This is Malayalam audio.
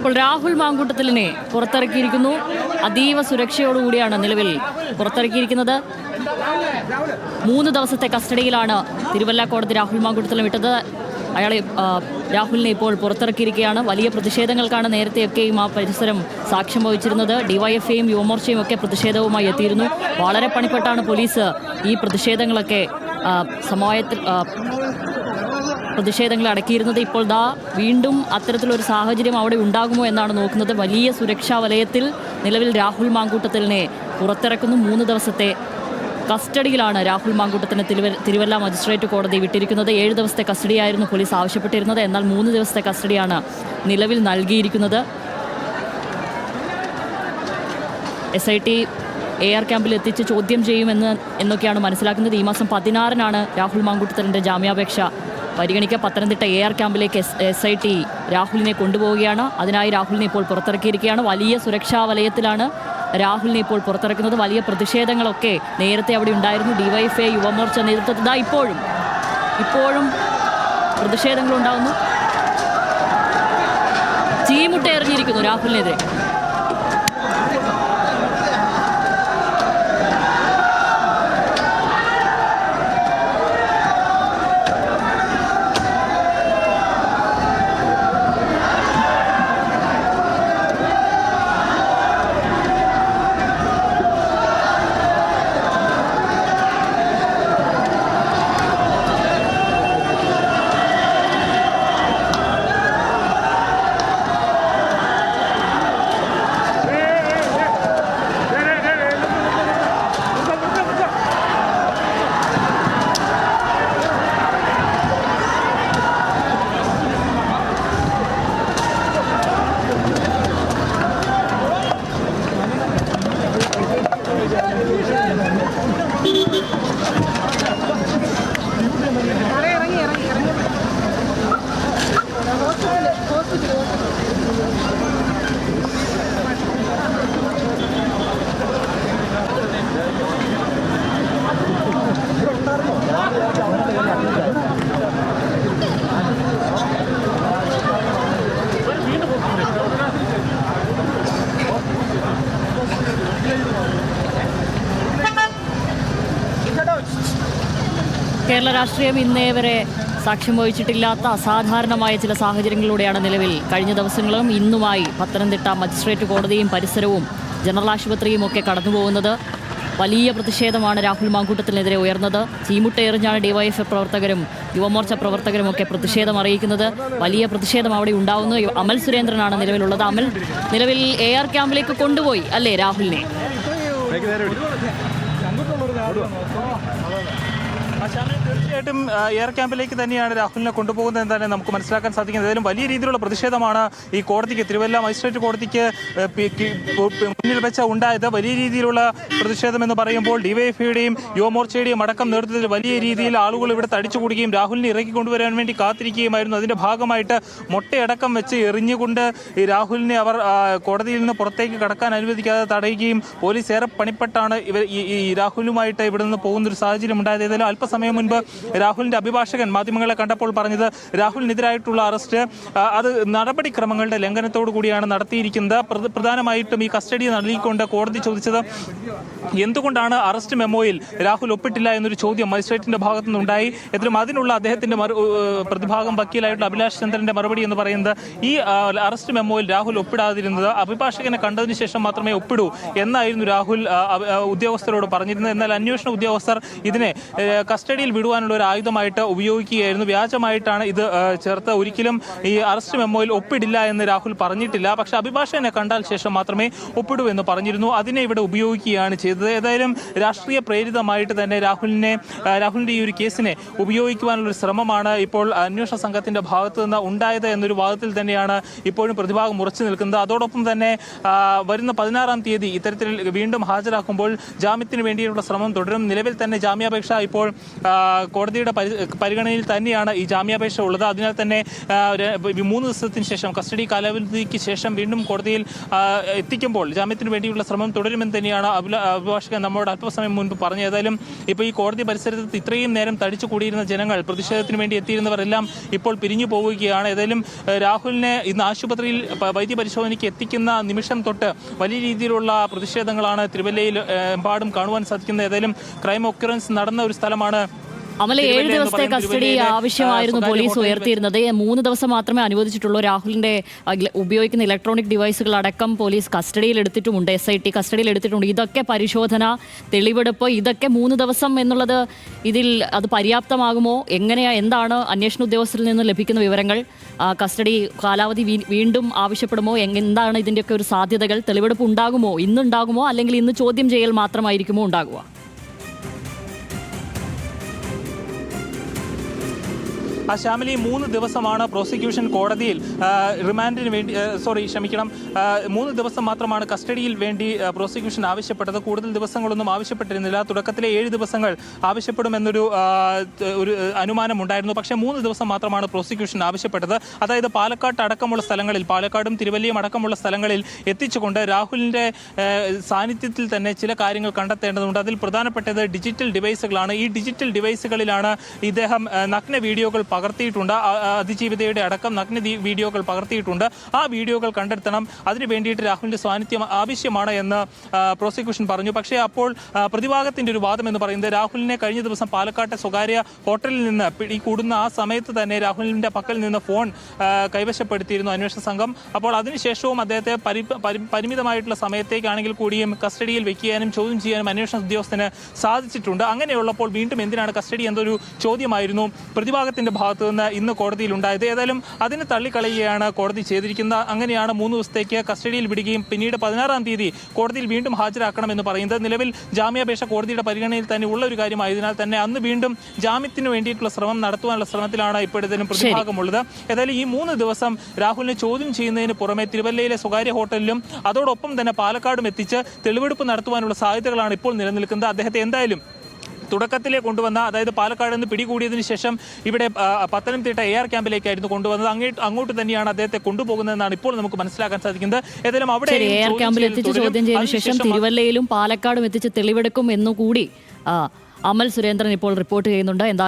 ഇപ്പോൾ രാഹുൽ മാങ്കൂട്ടത്തിലിനെ പുറത്തിറക്കിയിരിക്കുന്നു. അതീവ സുരക്ഷയോടുകൂടിയാണ് നിലവിൽ പുറത്തിറക്കിയിരിക്കുന്നത്. മൂന്ന് ദിവസത്തെ കസ്റ്റഡിയിലാണ് തിരുവല്ല കോടതി രാഹുൽ മാങ്കൂട്ടത്തിലും വിട്ടത് അയാളെ രാഹുലിനെ ഇപ്പോൾ പുറത്തിറക്കിയിരിക്കുകയാണ്. വലിയ പ്രതിഷേധങ്ങൾക്കാണ് നേരത്തെയൊക്കെയും ആ പരിസരം സാക്ഷ്യം വഹിച്ചിരുന്നത്. ഡിവൈഎഫ്ഐയും യുവമോർച്ചയും ഒക്കെ പ്രതിഷേധവുമായി എത്തിയിരുന്നു. വളരെ പണിപ്പെട്ടാണ് പോലീസ് ഈ പ്രതിഷേധങ്ങളൊക്കെ സമവായത്തിൽ പ്രതിഷേധങ്ങൾ അടക്കിയിരുന്നത് ഇപ്പോൾ ദാ വീണ്ടും അത്തരത്തിലൊരു സാഹചര്യം അവിടെ ഉണ്ടാകുമോ എന്നാണ് നോക്കുന്നത്. വലിയ സുരക്ഷാ വലയത്തിൽ നിലവിൽ രാഹുൽ മാങ്കൂട്ടത്തിലിനെ പുറത്തിറക്കുന്നു. മൂന്ന് ദിവസത്തെ കസ്റ്റഡിയിലാണ് രാഹുൽ മാങ്കൂട്ടത്തിന് തിരുവ തിരുവല്ല മജിസ്ട്രേറ്റ് കോടതി വിട്ടിരിക്കുന്നത്. ഏഴ് ദിവസത്തെ കസ്റ്റഡിയായിരുന്നു പോലീസ് ആവശ്യപ്പെട്ടിരുന്നത്. എന്നാൽ മൂന്ന് ദിവസത്തെ കസ്റ്റഡിയാണ് നിലവിൽ നൽകിയിരിക്കുന്നത്. S I T A R ക്യാമ്പിൽ എത്തിച്ച് ചോദ്യം ചെയ്യുമെന്ന് എന്നൊക്കെയാണ് മനസ്സിലാക്കുന്നത്. ഈ മാസം പതിനാറിനാണ് രാഹുൽ മാങ്കൂട്ടത്തലിന്റെ ജാമ്യാപേക്ഷ പരിഗണിക്കുക പത്തനംതിട്ട എ ആർ ക്യാമ്പിലേക്ക് എസ് ഐ ടി രാഹുലിനെ കൊണ്ടുപോവുകയാണ്. അതിനായി രാഹുലിനെ ഇപ്പോൾ പുറത്തിറക്കിയിരിക്കുകയാണ്. വലിയ സുരക്ഷാ വലയത്തിലാണ് രാഹുലിനെ ഇപ്പോൾ പുറത്തിറക്കുന്നത്. വലിയ പ്രതിഷേധങ്ങളൊക്കെ നേരത്തെ അവിടെ ഉണ്ടായിരുന്നു. ഡിവൈഎഫ്ഐ യുവമോർച്ച നേതൃത്വത്തിൽ. ഇപ്പോഴും ഇപ്പോഴും പ്രതിഷേധങ്ങളുണ്ടാകുന്നു ചീമുട്ട എറിഞ്ഞിരിക്കുന്നു രാഹുലിനെതിരെ. കേരള രാഷ്ട്രീയം ഇന്നേ വരെ സാക്ഷ്യം വഹിച്ചിട്ടില്ലാത്ത അസാധാരണമായ ചില സാഹചര്യങ്ങളിലൂടെയാണ് നിലവിൽ കഴിഞ്ഞ ദിവസങ്ങളും ഇന്നുമായി പത്തനംതിട്ട മജിസ്ട്രേറ്റ് കോടതിയും പരിസരവും ജനറൽ ആശുപത്രിയും ഒക്കെ കടന്നുപോകുന്നത്. വലിയ പ്രതിഷേധമാണ് രാഹുൽ മാങ്കൂട്ടത്തിനെതിരെ ഉയർന്നത്. ചീമുട്ടയെറിഞ്ഞാണ് ഡിവൈഎഫ്ഐ പ്രവർത്തകരും യുവമോർച്ച പ്രവർത്തകരും ഒക്കെ പ്രതിഷേധം അറിയിക്കുന്നത്. വലിയ പ്രതിഷേധം അവിടെ ഉണ്ടാവുന്നു. അമൽ സുരേന്ദ്രനാണ് നിലവിലുള്ളത്. അമൽ നിലവിൽ എ ആർ ക്യാമ്പിലേക്ക് കൊണ്ടുപോയി അല്ലേ രാഹുലിനെ? തീർച്ചയായിട്ടും എയർ ക്യാമ്പിലേക്ക് തന്നെയാണ് രാഹുലിനെ കൊണ്ടുപോകുന്നത് തന്നെ നമുക്ക് മനസ്സിലാക്കാൻ സാധിക്കുന്നത്. ഏതായാലും വലിയ രീതിയിലുള്ള പ്രതിഷേധമാണ് ഈ കോടതിക്ക് തിരുവല്ല മജിസ്ട്രേറ്റ് കോടതിക്ക് മുന്നിൽ വെച്ച ഉണ്ടായത്. വലിയ രീതിയിലുള്ള പ്രതിഷേധം എന്ന് പറയുമ്പോൾ ഡിവൈഎഫ്ഐയുടെയും യുവമോർച്ചയുടെയും അടക്കം നേതൃത്വത്തിൽ വലിയ രീതിയിൽ ആളുകൾ ഇവിടെ തടിച്ചുകൂടുകയും രാഹുലിനെ ഇറക്കി കൊണ്ടുവരാൻ വേണ്ടി കാത്തിരിക്കുകയുമായിരുന്നു. അതിന്റെ ഭാഗമായിട്ട് മുട്ടയടക്കം വെച്ച് എറിഞ്ഞുകൊണ്ട് ഈ രാഹുലിനെ അവർ കോടതിയിൽ നിന്ന് പുറത്തേക്ക് കടക്കാൻ അനുവദിക്കാതെ തടയുകയും പോലീസ് ഏറെ പണിപ്പെട്ടാണ് ഇവർ ഈ രാഹുലുമായിട്ട് ഇവിടെ നിന്ന് പോകുന്ന ഒരു സാഹചര്യം ഉണ്ടായത്. ഏതായാലും അല്പസമയം മുൻപ് രാഹുലിന്റെ അഭിഭാഷകൻ മാധ്യമങ്ങളെ കണ്ടപ്പോൾ പറഞ്ഞത് രാഹുലിനെതിരായിട്ടുള്ള അറസ്റ്റ്. അത് നടപടിക്രമങ്ങളുടെ ലംഘനത്തോടു കൂടിയാണ് നടത്തിയിരിക്കുന്നത്. പ്രധാനമായിട്ടും ഈ കസ്റ്റഡി നൽകിക്കൊണ്ട് കോടതി ചോദിച്ചത് എന്തുകൊണ്ടാണ് അറസ്റ്റ് മെമ്മോയിൽ രാഹുൽ ഒപ്പിട്ടില്ല എന്നൊരു ചോദ്യം മജിസ്ട്രേറ്റിന്റെ ഭാഗത്തു നിന്നുണ്ടായി അതിനുള്ള അദ്ദേഹത്തിന്റെ പ്രതിഭാഗം വക്കീലായിട്ടുള്ള അഭിലാഷ് ചന്ദ്രന്റെ മറുപടി എന്ന് പറയുന്നത് ഈ അറസ്റ്റ് മെമ്മോയിൽ രാഹുൽ ഒപ്പിടാതിരുന്നത് അഭിഭാഷകനെ കണ്ടതിന് ശേഷം മാത്രമേ ഒപ്പിടൂ എന്നായിരുന്നു രാഹുൽ ഉദ്യോഗസ്ഥരോട് പറഞ്ഞിരുന്നത്. എന്നാൽ അന്വേഷണ ഉദ്യോഗസ്ഥർ ഇതിനെ കസ്റ്റഡിയിൽ വിടുവാനുള്ള ഒരു ആയുധമായിട്ട് ഉപയോഗിക്കുകയായിരുന്നു. വ്യാജമായിട്ടാണ് ഇത് ചേർത്ത് ഒരിക്കലും ഈ അറസ്റ്റ് മെമ്മോയിൽ ഒപ്പിടില്ല എന്ന് രാഹുൽ പറഞ്ഞിട്ടില്ല. പക്ഷെ അഭിഭാഷകനെ കണ്ടാൽ ശേഷം മാത്രമേ ഒപ്പിടൂ എന്ന് പറഞ്ഞിരുന്നു. അതിനെ ഇവിടെ ഉപയോഗിക്കുകയാണ് ചെയ്തത്. ഏതായാലും രാഷ്ട്രീയ പ്രേരിതമായിട്ട് തന്നെ രാഹുലിനെ രാഹുലിന്റെ ഈ ഒരു കേസിനെ ഉപയോഗിക്കുവാനുള്ള ഒരു ശ്രമമാണ് ഇപ്പോൾ അന്വേഷണ സംഘത്തിന്റെ ഭാഗത്ത് നിന്ന് ഉണ്ടായത് എന്നൊരു വാദത്തിൽ തന്നെയാണ് ഇപ്പോഴും പ്രതിഭാഗം ഉറച്ചു നിൽക്കുന്നത്. അതോടൊപ്പം തന്നെ വരുന്ന പതിനാറാം തീയതി ഇത്തരത്തിൽ വീണ്ടും ഹാജരാക്കുമ്പോൾ ജാമ്യത്തിന് വേണ്ടിയുള്ള ശ്രമം തുടരും. നിലവിൽ തന്നെ ജാമ്യാപേക്ഷ ഇപ്പോൾ കോടതിയുടെ പരിഗണനയിൽ തന്നെയാണ് ഈ ജാമ്യാപേക്ഷ ഉള്ളത്. അതിനാൽ തന്നെ മൂന്ന് ദിവസത്തിന് ശേഷം കസ്റ്റഡി കാലാവധിക്ക് ശേഷം വീണ്ടും കോടതിയിൽ എത്തിക്കുമ്പോൾ ജാമ്യത്തിന് വേണ്ടിയുള്ള ശ്രമം തുടരുമെന്ന് തന്നെയാണ് അഭിഭാഷകൻ നമ്മോട് അല്പസമയം മുൻപ് പറഞ്ഞു ഏതായാലും ഇപ്പോൾ ഈ കോടതി പരിസരത്ത് ഇത്രയും നേരം തടിച്ചു കൂടിയിരുന്ന ജനങ്ങൾ പ്രതിഷേധത്തിന് വേണ്ടി എത്തിയിരുന്നവരെല്ലാം ഇപ്പോൾ പിരിഞ്ഞു പോവുകയാണ്. ഏതായാലും രാഹുലിനെ ഇന്ന് ആശുപത്രിയിൽ വൈദ്യപരിശോധനയ്ക്ക് എത്തിക്കുന്ന നിമിഷം തൊട്ട് വലിയ രീതിയിലുള്ള പ്രതിഷേധങ്ങളാണ് തിരുവല്ലയിൽ എമ്പാടും കാണുവാൻ സാധിക്കുന്നത്. ഏതായാലും ക്രൈം ഒക്കറൻസ് നടന്ന ഒരു സ്ഥലമാണ് അമല ഏഴ് ദിവസത്തെ കസ്റ്റഡി ആവശ്യമായിരുന്നു പോലീസ് ഉയർത്തിയിരുന്നത്. മൂന്ന് ദിവസം മാത്രമേ അനുവദിച്ചിട്ടുള്ളൂ. രാഹുലിന്റെ ഉപയോഗിക്കുന്ന ഇലക്ട്രോണിക് ഡിവൈസുകൾ അടക്കം പോലീസ് കസ്റ്റഡിയിൽ എടുത്തിട്ടുമുണ്ട്. എസ് ഐ ടി കസ്റ്റഡിയിൽ എടുത്തിട്ടുണ്ട്. ഇതൊക്കെ പരിശോധന തെളിവെടുപ്പ് ഇതൊക്കെ മൂന്ന് ദിവസം എന്നുള്ളത് ഇതിൽ അത് പര്യാപ്തമാകുമോ? എങ്ങനെയാ എന്താണ് അന്വേഷണ ഉദ്യോഗസ്ഥരിൽ നിന്ന് ലഭിക്കുന്ന വിവരങ്ങൾ? കസ്റ്റഡി കാലാവധി വീണ്ടും ആവശ്യപ്പെടുമോ? എന്താണ് ഇതിന്റെയൊക്കെ ഒരു സാധ്യതകൾ? തെളിവെടുപ്പ് ഉണ്ടാകുമോ? ഇന്നുണ്ടാകുമോ? അല്ലെങ്കിൽ ഇന്ന് ചോദ്യം ചെയ്യൽ മാത്രമായിരിക്കുമോ ഉണ്ടാകുക? ശ്യാമിലി മൂന്ന് ദിവസമാണ് പ്രോസിക്യൂഷൻ കോടതിയിൽ റിമാൻഡിന് വേണ്ടി സോറി ക്ഷമിക്കണം. മൂന്ന് ദിവസം മാത്രമാണ് കസ്റ്റഡിയിൽ വേണ്ടി പ്രോസിക്യൂഷൻ ആവശ്യപ്പെട്ടത്. കൂടുതൽ ദിവസങ്ങളൊന്നും ആവശ്യപ്പെട്ടിരുന്നില്ല. തുടക്കത്തിലെ ഏഴ് ദിവസങ്ങൾ ആവശ്യപ്പെടുമെന്നൊരു ഒരു അനുമാനം ഉണ്ടായിരുന്നു പക്ഷേ മൂന്ന് ദിവസം മാത്രമാണ് പ്രോസിക്യൂഷൻ ആവശ്യപ്പെട്ടത്. അതായത് പാലക്കാട് അടക്കമുള്ള സ്ഥലങ്ങളിൽ പാലക്കാടും തിരുവല്ലയും അടക്കമുള്ള സ്ഥലങ്ങളിൽ എത്തിച്ചുകൊണ്ട് രാഹുലിന്റെ സാന്നിധ്യത്തിൽ തന്നെ ചില കാര്യങ്ങൾ കണ്ടെത്തേണ്ടതുണ്ട്. അതിൽ പ്രധാനപ്പെട്ടത് ഡിജിറ്റൽ ഡിവൈസുകളാണ്. ഈ ഡിജിറ്റൽ ഡിവൈസുകളിലാണ് ഇദ്ദേഹം നഗ്ന വീഡിയോകൾ പകർത്തിയിട്ടുണ്ട്. അതിജീവിതയുടെ അടക്കം നഗ്ന വീഡിയോകൾ പകർത്തിയിട്ടുണ്ട്. ആ വീഡിയോകൾ കണ്ടെത്തണം. അതിനു വേണ്ടിയിട്ട് രാഹുലിന്റെ സാന്നിധ്യം ആവശ്യമാണ് എന്ന് പ്രോസിക്യൂഷൻ പറഞ്ഞു. പക്ഷേ അപ്പോൾ പ്രതിഭാഗത്തിന്റെ ഒരു വാദം എന്ന് പറയുന്നത് രാഹുലിനെ കഴിഞ്ഞ ദിവസം പാലക്കാട്ടെ സ്വകാര്യ ഹോട്ടലിൽ നിന്ന് പിടികൂടുന്ന ആ സമയത്ത് തന്നെ രാഹുലിന്റെ പക്കൽ നിന്ന് ഫോൺ കൈവശപ്പെടുത്തിയിരുന്നു അന്വേഷണ സംഘം. അപ്പോൾ അതിനുശേഷവും അദ്ദേഹത്തെ പരി പരി- പരിമിതമായിട്ടുള്ള സമയത്തേക്കാണെങ്കിൽ കൂടിയും കസ്റ്റഡിയിൽ വെക്കാനും ചോദ്യം ചെയ്യാനും അന്വേഷണ ഉദ്യോഗസ്ഥന് സാധിച്ചിട്ടുണ്ട്. അങ്ങനെയുള്ളപ്പോൾ വീണ്ടും എന്തിനാണ് കസ്റ്റഡി എന്നൊരു ചോദ്യമായിരുന്നു. പ്രതിഭാഗത്തിന്റെ ഭാഗത്തു നിന്ന് ഇന്ന് കോടതിയിൽ ഉണ്ടായത്. ഏതായാലും അതിനെ തള്ളിക്കളയുകയാണ് കോടതി ചെയ്തിരിക്കുന്നത് അങ്ങനെയാണ് മൂന്ന് ദിവസത്തേക്ക് കസ്റ്റഡിയിൽ വിടുകയും പിന്നീട് പതിനാറാം തീയതി കോടതിയിൽ വീണ്ടും ഹാജരാക്കണമെന്ന് പറയുന്നത്. നിലവിൽ ജാമ്യാപേക്ഷ കോടതിയുടെ പരിഗണനയിൽ തന്നെ ഉള്ള ഒരു കാര്യമായതിനാൽ തന്നെ അന്ന് വീണ്ടും ജാമ്യത്തിന് വേണ്ടിയിട്ടുള്ള ശ്രമം നടത്തുവാനുള്ള ശ്രമത്തിലാണ് ഇപ്പോഴത്തേനും പ്രതിഭാഗമുള്ളത്. ഏതായാലും ഈ മൂന്ന് ദിവസം രാഹുലിനെ ചോദ്യം ചെയ്യുന്നതിന് പുറമെ തിരുവല്ലയിലെ സ്വകാര്യ ഹോട്ടലിലും അതോടൊപ്പം തന്നെ പാലക്കാടും എത്തിച്ച് തെളിവെടുപ്പ് നടത്തുവാനുള്ള സാധ്യതകളാണ് ഇപ്പോൾ നിലനിൽക്കുന്നത്. അദ്ദേഹത്തെ എന്തായാലും തുടക്കത്തിലെ കൊണ്ടുവന്ന അതായത് പാലക്കാട് നിന്ന് പിടികൂടിയതിനു ശേഷം ഇവിടെ പത്തനംതിട്ട എ ആർ ക്യാമ്പിലേക്കായിരുന്നു കൊണ്ടുവന്നത്. അങ്ങോട്ട് അങ്ങോട്ട് തന്നെയാണ് അദ്ദേഹത്തെ കൊണ്ടുപോകുന്നതെന്നാണ് ഇപ്പോൾ നമുക്ക് മനസ്സിലാക്കാൻ സാധിക്കുന്നത്. ഏതായാലും അവിടെ എ ആർ ക്യാമ്പിൽ എത്തിച്ച് ചോദ്യം ചെയ്തതിനു ശേഷം തിരുവല്ലയിലും പാലക്കാടും എത്തിച്ച് തെളിവെടുക്കും എന്നുകൂടി അമൽ സുരേന്ദ്രൻ ഇപ്പോൾ റിപ്പോർട്ട് ചെയ്യുന്നുണ്ട്. എന്താ